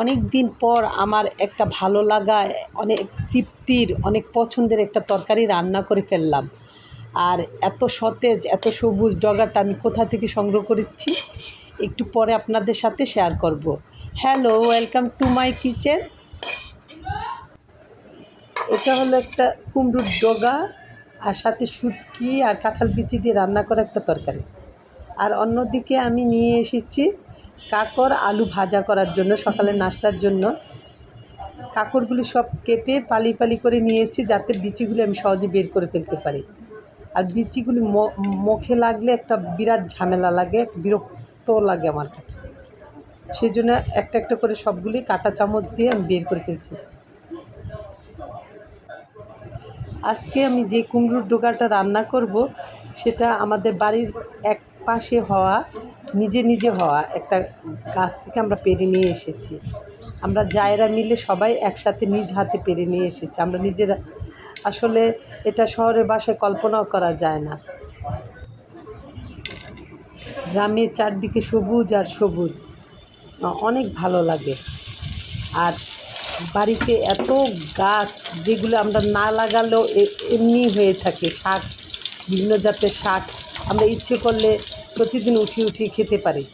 অনেক দিন পর আমার একটা ভালো লাগা, অনেক তৃপ্তির, অনেক পছন্দের একটা তরকারি রান্না করে ফেললাম। আর এত সতেজ, এত সবুজ ডগাটা আমি কোথা থেকে সংগ্রহ করেছি? একটু পরে আপনাদের সাথে শেয়ার করব। Hello welcome to my kitchen এটা হলো একটা কুমড়োর ডগা আর সাথে শুটকি আর কাঁঠাল বিচি দিয়ে রান্না করা একটা তরকারি। আর অন্যদিকে আমি নিয়ে এসেছি কাকর আলু ভাজা করার জন্য, সকালে নাস্তার জন্য। কাকরগুলি সব কেটে পালি পালি করে নিয়েছি যাতে বিচিগুলি আমি সহজে বের করে ফেলতে পারি। আর বিচিগুলি মুখে লাগলে একটা বিরাট ঝামেলা লাগে বিরক্ত লাগে আমার কাছে। সেই জন্য একটা একটা করে সবগুলি কাঁটা চামচ দিয়ে আমি বের করে ফেলছি। আজকে আমি যে কুমড়োর ডোকাটা রান্না করব সেটা আমাদের বাড়ির এক পাশে হওয়া, নিজে নিজে হওয়া একটা গাছ থেকে আমরা পেরে নিয়ে এসেছি। আমরা জায়রা মিলে সবাই একসাথে নিজ হাতে পেরে নিয়ে এসেছি। আমরা নিজেরা, আসলে এটা শহরের বাসায় কল্পনাও করা যায় না। গ্রামের চারদিকে সবুজ আর সবুজ। অনেক ভালো লাগে। আর বাড়িতে এত গাছ যেগুলো আমরা না লাগালেও এমনি হয়ে থাকে, শাক বিভিন্ন জাতের শাক আমরা ইচ্ছে করলে প্রতিদিন উঠিয়ে উঠিয়ে খেতে পারি।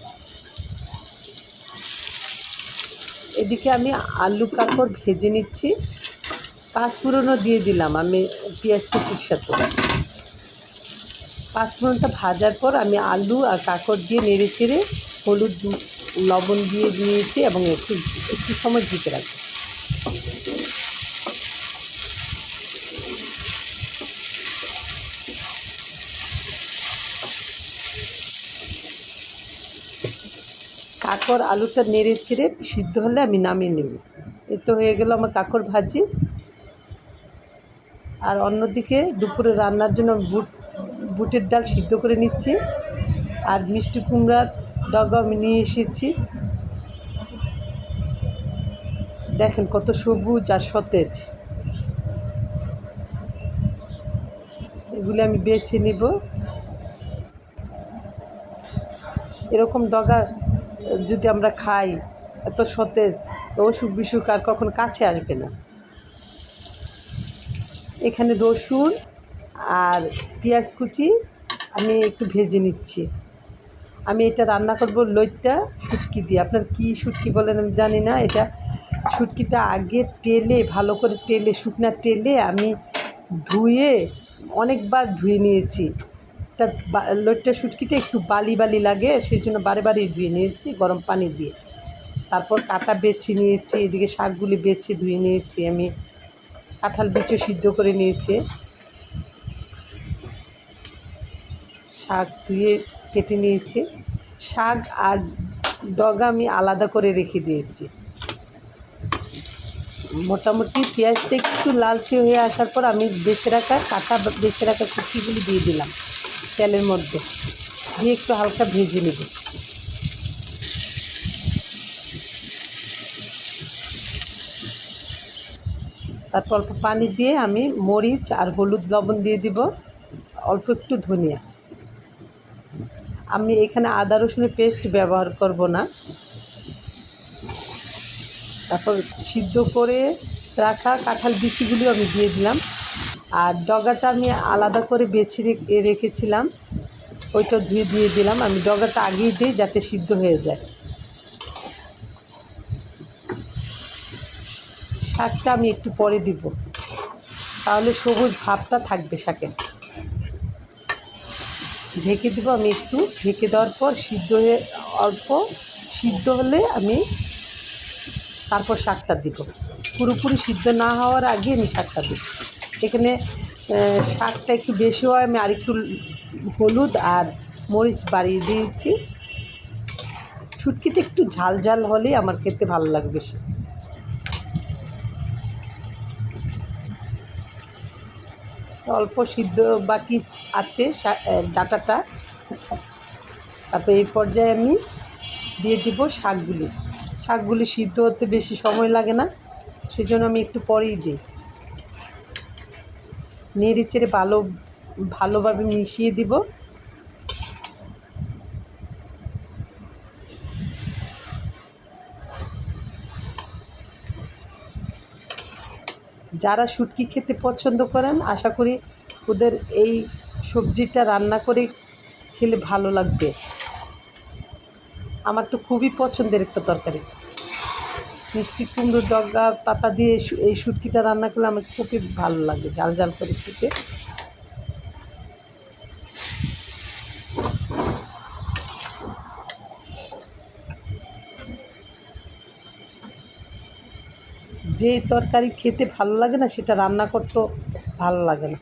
এদিকে আমি আলু কাকর ভেজে নিচ্ছি। পাঁচফোড়নও দিয়ে দিলাম আমি পেঁয়াজ কুচির সাথে। পাঁচফোড়নটা ভাজার পর আমি আলু আর কাকড় দিয়ে নেড়ে চেড়ে হলুদ, লবণ দিয়ে দিয়েছি এবং একটু একটু সময় ঢেকে রাখি কাকর আলুটা নেড়ে চেড়ে সিদ্ধ হলে আমি নামিয়ে নেব। এ তো হয়ে গেল আমার কাকর ভাজি। আর অন্যদিকে দুপুরে রান্নার জন্য বুট, বুটের ডাল সিদ্ধ করে নিচ্ছি। আর মিষ্টি কুমড়ার ডগা আমি নিয়ে এসেছি। দেখেন কত সবুজ আর সতেজ। এগুলি আমি বেছে নিব। এরকম ডগা যদি আমরা খাই, এত সতেজ, তো অসুখ বিসুখ আর কখন কাছে আসবে না। এখানে রসুন আর পেঁয়াজ কুচি আমি একটু ভেজে নিচ্ছি। আমি এটা রান্না করব লইট্টা শুটকি দিয়ে। আপনার কি শুটকি বলেন আমি জানি না। এটা শুটকিটা আগে তেলে, ভালো করে তেলে, শুকনা তেলে আমি ধুয়ে অনেকবার ধুয়ে নিয়েছি। তা বা- লইট্টা শুটকিটা একটু বালি বালি লাগে সেই জন্য বারে বারে ধুয়ে নিয়েছি, গরম পানি দিয়ে। তারপর কাটা বেছে নিয়েছি, এদিকে শাকগুলি বেছে ধুয়ে নিয়েছি আমি। কাঁঠাল বিচে সিদ্ধ করে নিয়েছি। শাক ধুয়ে কেটে নিয়েছি। শাক আর ডগা আমি আলাদা করে রেখে দিয়েছি। মোটামুটি পেঁয়াজটা একটু লালচে হয়ে আসার পর আমি বেছে রাখা কাঁটা, বেছে রাখা কুচিগুলি দিয়ে দিলাম। তেলের মধ্যে। দিয়ে একটু হালকা ভেজে নেব। তারপর অল্প পানি দিয়ে আমি মরিচ আর হলুদ লবণ দিয়ে দিব। অল্প একটু ধনিয়া। আমি এখানে আদা রসুনের পেস্ট ব্যবহার করব না। তারপর সিদ্ধ করে রাখা কাঁঠাল বিচিগুলিও আমি দিয়ে দিলাম। আর ডগাটা আমি আলাদা করে বেছে রেখে রেখেছিলাম। ওইটা ধুয়ে দিয়ে দিলাম। আমি ডগাটা আগেই দিই যাতে সিদ্ধ হয়ে যায়। শাকটা আমি একটু পরে দিব। তাহলে সবুজ ভাবটা থাকবে শাকে। ঢেকে দেবো আমি একটু। ঢেকে দেওয়ার পর সিদ্ধ হয়ে, অল্প সিদ্ধ হলে আমি তারপর শাকটা দিব। পুরোপুরি সিদ্ধ না হওয়ার আগে আমি শাকটা দিব। এখানে শাকটা একটু বেশি হয়, আমি আরেকটু হলুদ আর মরিচ বাড়িয়ে দিয়েছি। ছুটকিটা একটু ঝাল ঝাল হলেই আমার খেতে ভালো লাগবে বেশি। অল্প সিদ্ধ বাকি আছে ডাটাটা। তারপর এই পর্যায়ে আমি দিয়ে দিব শাকগুলি। শাকগুলি সিদ্ধ হতে বেশি সময় লাগে না সেই জন্য আমি একটু পরেই দিই। নেড়ে চেড়ে ভালো, ভালোভাবে মিশিয়ে দিব। যারা শুটকি খেতে পছন্দ করেন, আশা করি ওদের এই সবজিটা রান্না করে খেলে ভালো লাগবে। আমার তো খুবই পছন্দের একটা তরকারি। মিষ্টি কুমড়োর ডগা, পাতা দিয়ে এই শুটকিটা রান্না করলে আমার খুবই ভালো লাগে জাল জাল করে খেতে। যে তরকারি খেতে ভালো লাগে না, সেটা রান্না করতেও ভালো লাগে না।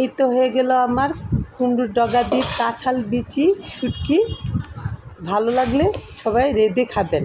এই তো হয়ে গেল আমার কুমড়োর ডগা দিয়ে কাঁঠাল বিচি, শুটকি। ভালো লাগলে সবাই রেঁধে খাবেন।